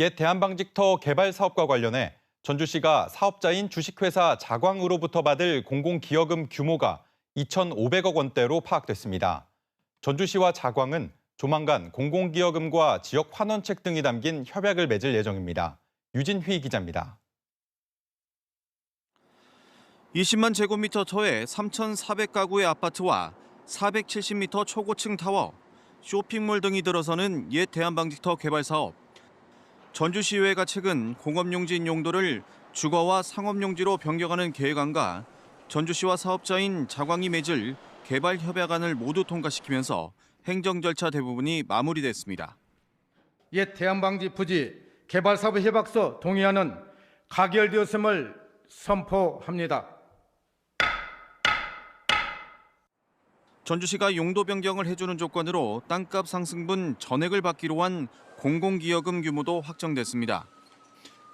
옛 대한방직터 개발 사업과 관련해 전주시가 사업자인 주식회사 자광으로부터 받을 공공기여금 규모가 2,500억 원대로 파악됐습니다. 전주시와 자광은 조만간 공공기여금과 지역 환원책 등이 담긴 협약을 맺을 예정입니다. 유진휘 기자입니다. 20만 제곱미터 터의 3,400가구의 아파트와 470m 초고층 타워, 쇼핑몰 등이 들어서는 옛 대한방직터 개발 사업. 전주시의회가 최근 공업용지인 용도를 주거와 상업용지로 변경하는 계획안과 전주시와 사업자인 자광이 맺을 개발 협약안을 모두 통과시키면서 행정 절차 대부분이 마무리됐습니다. 옛 대한방지 부지 개발 사업 협약서 동의안은 가결되었음을 선포합니다. 전주시가 용도 변경을 해주는 조건으로 땅값 상승분 전액을 받기로 한 공공기여금 규모도 확정됐습니다.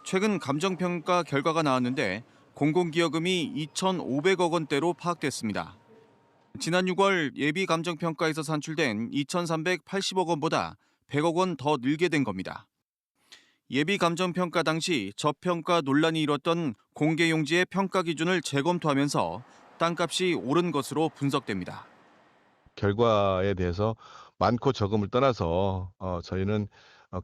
최근 감정평가 결과가 나왔는데 공공기여금이 2,500억 원대로 파악됐습니다. 지난 6월 예비 감정평가에서 산출된 2,380억 원보다 100억 원 더 늘게 된 겁니다. 예비 감정평가 당시 저평가 논란이 일었던 공개용지의 평가 기준을 재검토하면서 땅값이 오른 것으로 분석됩니다. 결과에 대해서 많고 적음을 떠나서 어, 저희는 어,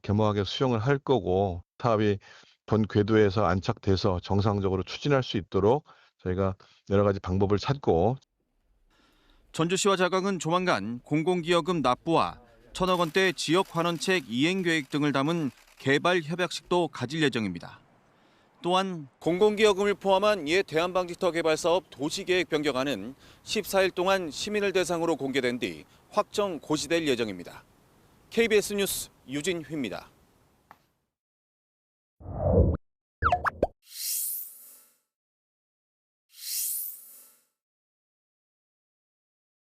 겸허하게 수용을 할 거고 사업이 본 궤도에서 안착돼서 정상적으로 추진할 수 있도록 저희가 여러 가지 방법을 찾고 전주시와 자강은 조만간 공공기여금 납부와 천억 원대 지역 환원책 이행 계획 등을 담은 개발 협약식도 가질 예정입니다. 또한 공공기여금을 포함한 옛 대한방지터 개발 사업 도시계획 변경안은 14일 동안 시민을 대상으로 공개된 뒤 확정 고시될 예정입니다. KBS 뉴스 유진휘입니다.